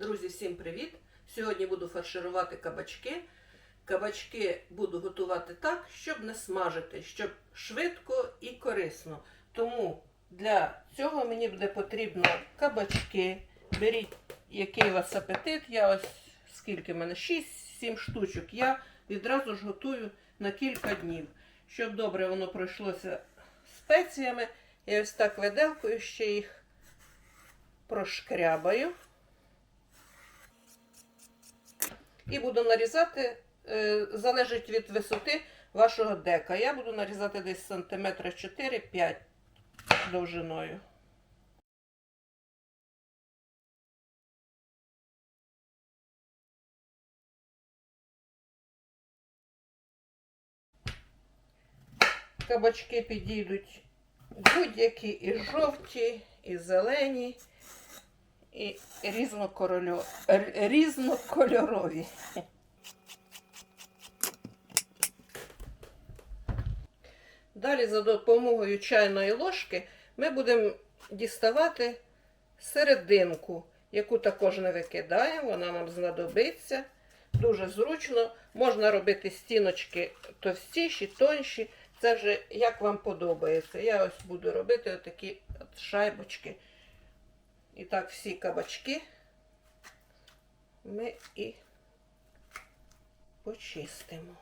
Друзі, всім привіт! Сьогодні буду фарширувати кабачки. Кабачки буду готувати так, щоб не смажити, щоб швидко і корисно. Тому для цього мені буде потрібно кабачки. Беріть, який у вас апетит. Я ось скільки в мене? 6-7 штучок. Я відразу ж готую на кілька днів. Щоб добре воно пройшлося спеціями. Я ось так виделкою ще їх прошкрябаю. І буду нарізати, е, залежить від висоти вашого дека. Я буду нарізати десь сантиметра 4-5 довжиною. Кабачки підійдуть будь-які і жовті, і зелені, і різнокольорові. Далі за допомогою чайної ложки ми будемо діставати серединку, яку також не викидаємо, вона нам знадобиться. Дуже зручно. Можна робити стіночки товстіші, тонші. Це вже як вам подобається. Я ось буду робити отакі от шайбочки. І так, всі кабачки ми і почистимо.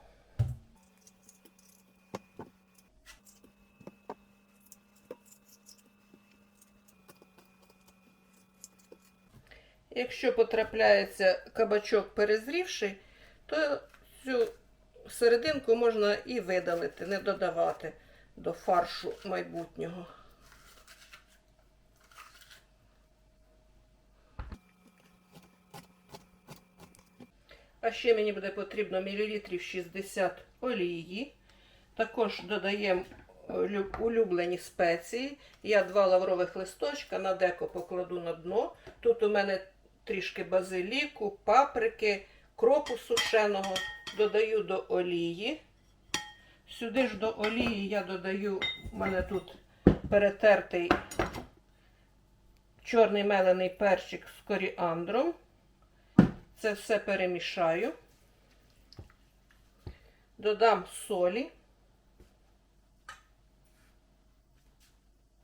Якщо потрапляється кабачок перезрівший, то цю серединку можна і видалити, не додавати до фаршу майбутнього. А ще мені буде потрібно мілілітрів 60 олії. Також додаємо улюблені спеції. Я два лаврових листочка на деко покладу на дно. Тут у мене трішки базиліку, паприки, кропу сушеного. Додаю до олії. Сюди ж до олії я додаю, у мене тут перетертий чорний мелений перчик з коріандром. Це все перемішаю. Додам солі.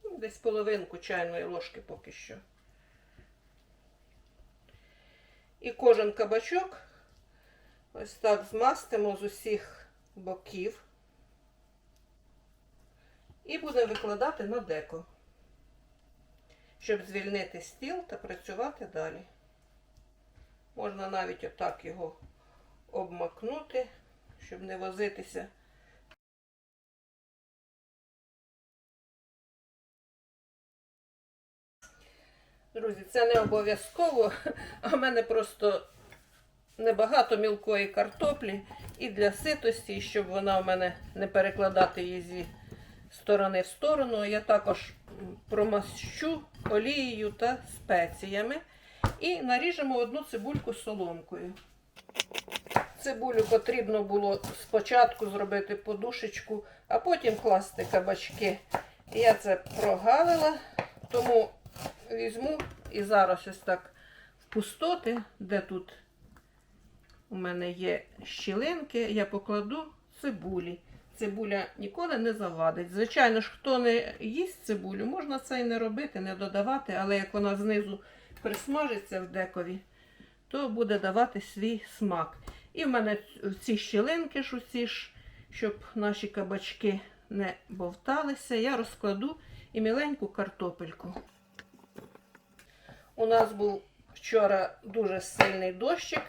Ну, Десь половинку чайної ложки поки що. І кожен кабачок ось так змастимо з усіх боків. І будемо викладати на деко, щоб звільнити стіл та працювати далі. Можна навіть отак його обмакнути, щоб не возитися. Друзі, це не обов'язково, а в мене просто небагато мілкої картоплі і для ситості, щоб вона в мене не перекладати її зі сторони в сторону. Я також промащу олією та спеціями. І наріжемо одну цибульку соломкою. Цибулю потрібно було спочатку зробити подушечку, а потім класти кабачки. Я це прогалила, тому візьму і зараз ось так в пустоти, де тут у мене є щілинки, я покладу цибулі. Цибуля ніколи не завадить. Звичайно ж, хто не їсть цибулю, можна це і не робити, не додавати, але як вона знизу присмажиться в декові, то буде давати свій смак. І в мене ці щілинки ж усі ж, щоб наші кабачки не бовталися, я розкладу і міленьку картопельку. У нас був вчора дуже сильний дощик.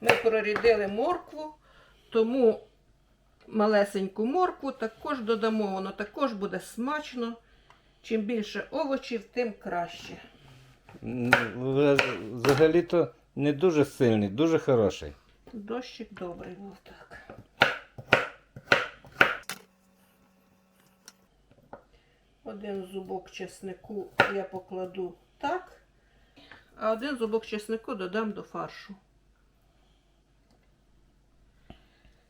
Ми прорідили моркву, тому малесеньку моркву також додамо, воно також буде смачно. Чим більше овочів, тим краще. Взагалі-то не дуже сильний, дуже хороший. Дощик добрий був так. Один зубок чеснику я покладу так, а один зубок чеснику додам до фаршу.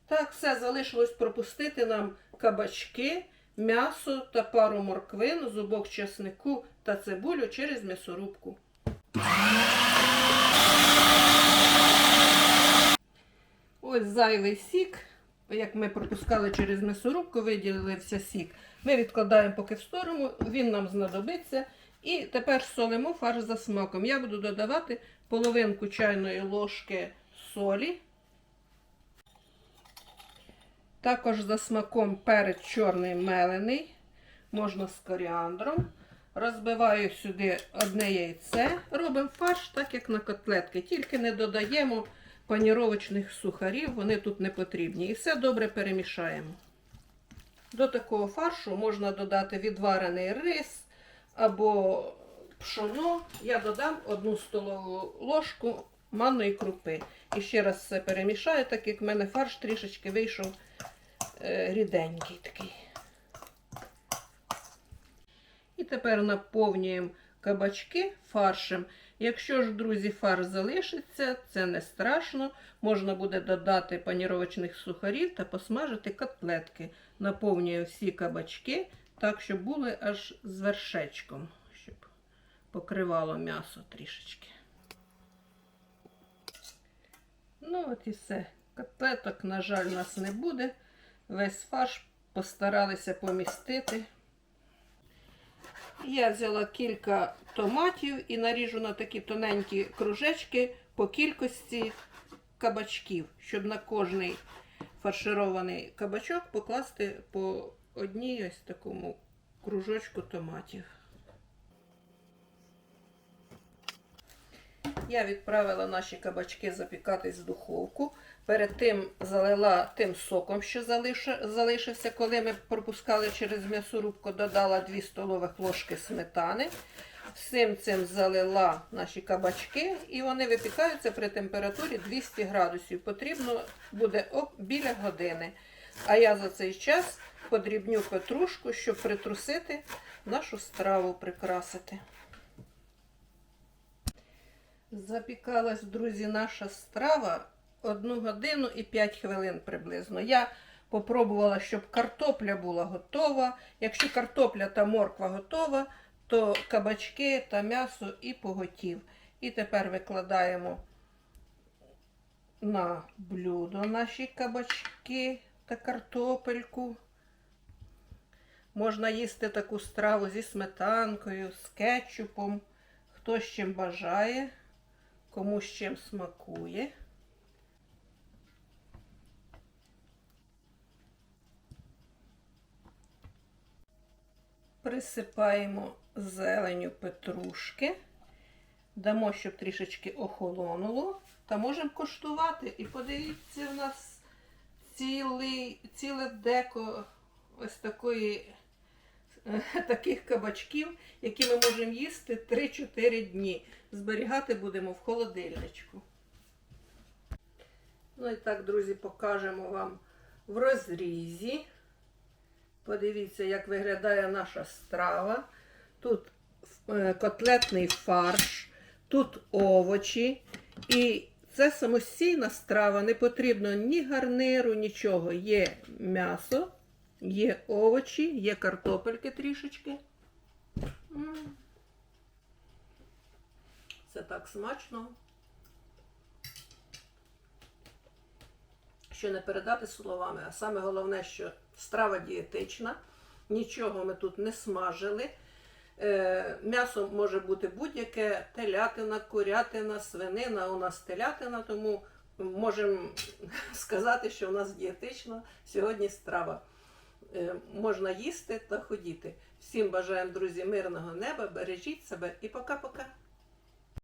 Так, все залишилось пропустити нам кабачки, м'ясо та пару морквин, зубок чеснику та цибулю через м'ясорубку. Ось зайвий сік, як ми пропускали через м'ясорубку, виділився сік. Ми відкладаємо поки в сторону, він нам знадобиться. І тепер солимо фарш за смаком. Я буду додавати половинку чайної ложки солі. Також за смаком перець чорний мелений, можна з коріандром. Розбиваю сюди одне яйце. Робимо фарш, так як на котлетки, тільки не додаємо паніровочних сухарів, вони тут не потрібні. І все добре перемішаємо. До такого фаршу можна додати відварений рис або пшоно. Я додам одну столову ложку манної крупи. І ще раз все перемішаю, так як в мене фарш трішечки вийшов ріденький такий. І тепер наповнюємо кабачки фаршем. Якщо ж, друзі, фарш залишиться, це не страшно. Можна буде додати паніровочних сухарів та посмажити котлетки. Наповнюю всі кабачки так, щоб були аж з вершечком, щоб покривало м'ясо трішечки. Ну, от і все. Котлеток, на жаль, у нас не буде. Весь фарш постаралися помістити. Я взяла кілька томатів і наріжу на такі тоненькі кружечки по кількості кабачків, щоб на кожний фарширований кабачок покласти по одній ось такому кружочку томатів. Я відправила наші кабачки запікатись в духовку. Перед тим залила тим соком, що залишився, коли ми пропускали через м'ясорубку, додала 2 столових ложки сметани. Всім цим залила наші кабачки, і вони випікаються при температурі 200 градусів. Потрібно буде біля години. А я за цей час подрібню петрушку, щоб притрусити нашу страву, прикрасити. Запікалась, друзі, наша страва 1 годину і 5 хвилин приблизно. Я попробувала, щоб картопля була готова. Якщо картопля та морква готова, то кабачки та м'ясо і поготів. І тепер викладаємо на блюдо наші кабачки та картопельку. Можна їсти таку страву зі сметанкою, з кетчупом, хто з чим бажає, кому з чим смакує. Присипаємо зеленю петрушки, дамо, щоб трішечки охолонуло, та можемо коштувати. І подивіться, у нас цілий, ціле деко ось такої, таких кабачків, які ми можемо їсти 3-4 дні. Зберігати будемо в холодильничку. Ну і так, друзі, покажемо вам в розрізі. Подивіться, як виглядає наша страва. Тут е, котлетний фарш, тут овочі. І це самостійна страва, не потрібно ні гарниру, нічого. Є м'ясо, є овочі, є картопельки трішечки. Це так смачно. що не передати словами. А саме головне, що страва дієтична, нічого ми тут не смажили. Е, м'ясо може бути будь-яке, телятина, курятина, свинина. У нас телятина, тому можемо сказати, що у нас дієтична сьогодні страва. Е, можна їсти та ходіти. Всім бажаємо, друзі, мирного неба, бережіть себе і пока-пока.